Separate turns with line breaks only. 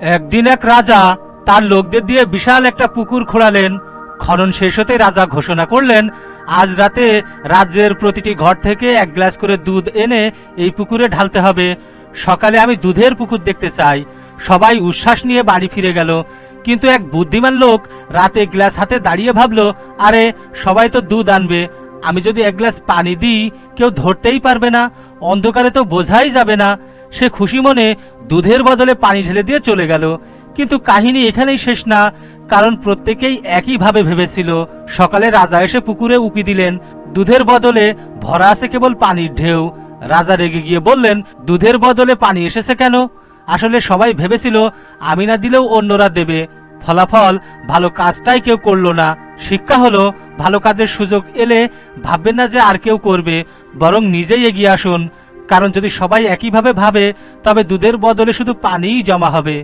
একদিন এক রাজা তার লোকদের দিয়ে বিশাল একটা পুকুর খোঁড়ালেন। খনন শেষ হতে রাজা ঘোষণা করলেন, আজ রাতে রাজ্যের প্রতিটি ঘর থেকে এক গ্লাস করে দুধ এনে এই পুকুরে ঢালতে হবে। সকালে আমি দুধের পুকুর দেখতে চাই। সবাই উচ্ছ্বাস নিয়ে বাড়ি ফিরে গেল। কিন্তু এক বুদ্ধিমান লোক রাতে গ্লাস হাতে দাঁড়িয়ে ভাবলো, আরে, সবাই তো দুধ আনবে। আমি যদি এক গ্লাস পানি দিই, কেউ ধরতেই পারবে না। অন্ধকারে তো বোঝাই যাবে না। সে খুশি মনে দুধের বদলে পানি ঢেলে দিয়ে চলে গেল। কিন্তু কাহিনী এখানেই শেষ না, কারণ প্রত্যেকেই একইভাবে ভেবেছিল। সকালে রাজা এসে পুকুরে উকি দিলেন। দুধের বদলে ভরা আছে কেবল পানির ঢেউ। রাজা রেগে গিয়ে বললেন, দুধের বদলে পানি এসেছে কেন? আসলে সবাই ভেবেছিল আমি না দিলেও অন্যরা দেবে। ফলাফল ভালো কাজটাই কেউ করল না। শিক্ষা হলো ভালো কাজের সুযোগ এলে ভাববেন না যে আর কেউ করবে, বরং নিজেই এগিয়ে আসুন। কারণ যদি সবাই একইভাবে ভাবে, তবে দুধের বদলে শুধু পানিই জমা হবে।